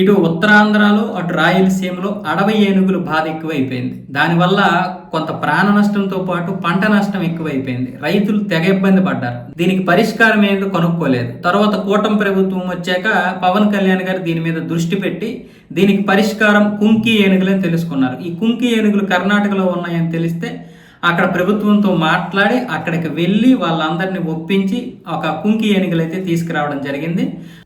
ఇటు ఉత్తరాంధ్రలో అటు రాయలసీమలో అడవి ఏనుగులు బాధ ఎక్కువైపోయింది. దానివల్ల కొంత ప్రాణ నష్టంతో పాటు పంట నష్టం ఎక్కువైపోయింది. రైతులు తెగ ఇబ్బంది పడ్డారు. దీనికి పరిష్కారం ఏంటో కనుక్కోలేదు. తర్వాత కూటమి ప్రభుత్వం వచ్చాక పవన్ కళ్యాణ్ గారు దీని మీద దృష్టి పెట్టి దీనికి పరిష్కారం కుంకి ఏనుగులని తెలుసుకున్నారు. ఈ కుంకి ఏనుగులు కర్ణాటకలో ఉన్నాయని తెలిస్తే అక్కడ ప్రభుత్వంతో మాట్లాడి అక్కడికి వెళ్ళి వాళ్ళందరినీ ఒప్పించి ఒక కుంకి ఏనుగులు అయితే తీసుకురావడం జరిగింది.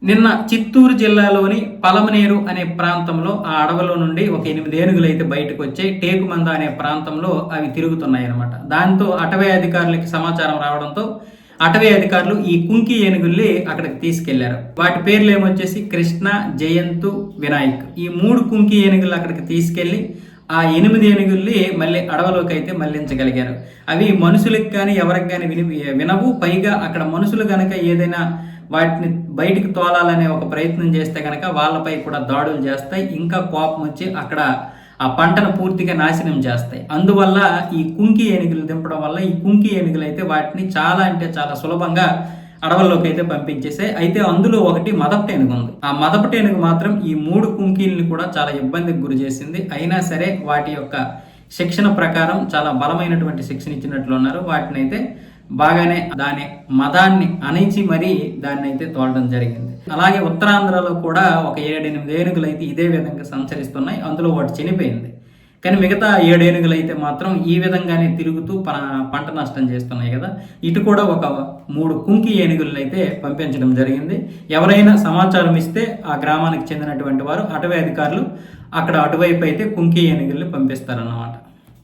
నిన్న చిత్తూరు జిల్లాలోని పలమనేరు అనే ప్రాంతంలో ఆ అడవిలో నుండి ఒక ఎనిమిది ఏనుగులు అయితే బయటకు వచ్చాయి టేకుమంద అనే ప్రాంతంలో అవి తిరుగుతున్నాయి అనమాట దాంతో అటవీ అధికారులకి సమాచారం రావడంతో అటవీ అధికారులు ఈ కుంకి ఏనుగుల్ని అక్కడికి తీసుకెళ్ళారు. వాటి పేర్లు ఏమొచ్చేసి కృష్ణ జయంతు వినాయక్. ఈ మూడు కుంకి ఏనుగులు అక్కడికి తీసుకెళ్ళి ఆ ఎనిమిది ఏనుగుల్ని మళ్ళీ అడవిలోకి అయితే మళ్ళించగలిగారు. అవి మనుషులకు కానీ ఎవరికి కానీ విని వినవు. పైగా అక్కడ మనుషులు కనుక ఏదైనా వాటిని బయటికి తోలాలనే ఒక ప్రయత్నం చేస్తే కనుక వాళ్ళపై కూడా దాడులు చేస్తాయి. ఇంకా కోపం వచ్చి అక్కడ ఆ పంటను పూర్తిగా నాశనం చేస్తాయి. అందువల్ల ఈ కుంకి ఏనుగులు దింపడం వల్ల ఈ కుంకి ఏనుగులు అయితే వాటిని చాలా అంటే చాలా సులభంగా అడవుల్లోకి అయితే పంపించేసాయి అయితే అందులో ఒకటి మదపటి ఏనుగు ఉంది. ఆ మదపటి ఏనుగు మాత్రం ఈ మూడు కుంకీల్ని కూడా చాలా ఇబ్బందికి గురి చేసింది. అయినా సరే వాటి యొక్క శిక్షణ ప్రకారం చాలా బలమైనటువంటి శిక్షణ ఇచ్చినట్లు ఉన్నారు. వాటిని అయితే బాగానే దాని మదాన్ని అణిచి మరీ దాన్ని అయితే తోడడం జరిగింది. అలాగే ఉత్తరాంధ్రలో కూడా ఒక ఏడెనిమిది ఏనుగులు అయితే ఇదే విధంగా సంచరిస్తున్నాయి. అందులో ఒకటి చనిపోయింది. కానీ మిగతా ఏడు ఏనుగులు అయితే మాత్రం ఈ విధంగానే తిరుగుతూ పంట నష్టం చేస్తున్నాయి కదా. ఇటు కూడా ఒక మూడు కుంకి ఏనుగులను అయితే పంపించడం జరిగింది. ఎవరైనా సమాచారం ఇస్తే ఆ గ్రామానికి చెందినటువంటి వారు అటవీ అధికారులు అక్కడ అటువైపు అయితే కుంకి ఏనుగుల్ని పంపిస్తారన్నమాట.